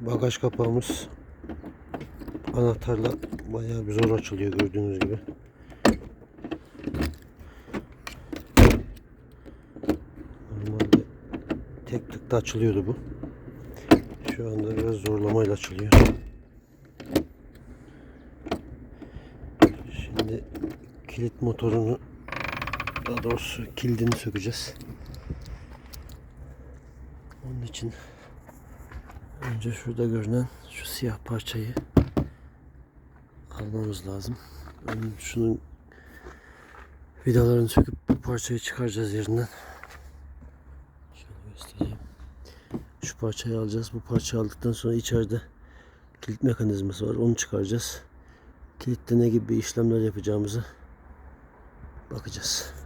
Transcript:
bagaj kapağımız anahtarla bayağı bir zor açılıyor gördüğünüz gibi. Normalde tek tıkta açılıyordu bu. Şu anda biraz zorlamayla açılıyor. Şimdi kilit motorunu daha doğrusu kilidini sökeceğiz. Onun için önce şurada görünen şu siyah parçayı almamız lazım. Onun şunun vidalarını söküp bu parçayı çıkaracağız yerinden. Şöyle göstereyim. Şu parçayı alacağız. Bu parçayı aldıktan sonra içeride kilit mekanizması var. Onu çıkaracağız. Kilitte ne gibi işlemler yapacağımızı bakacağız.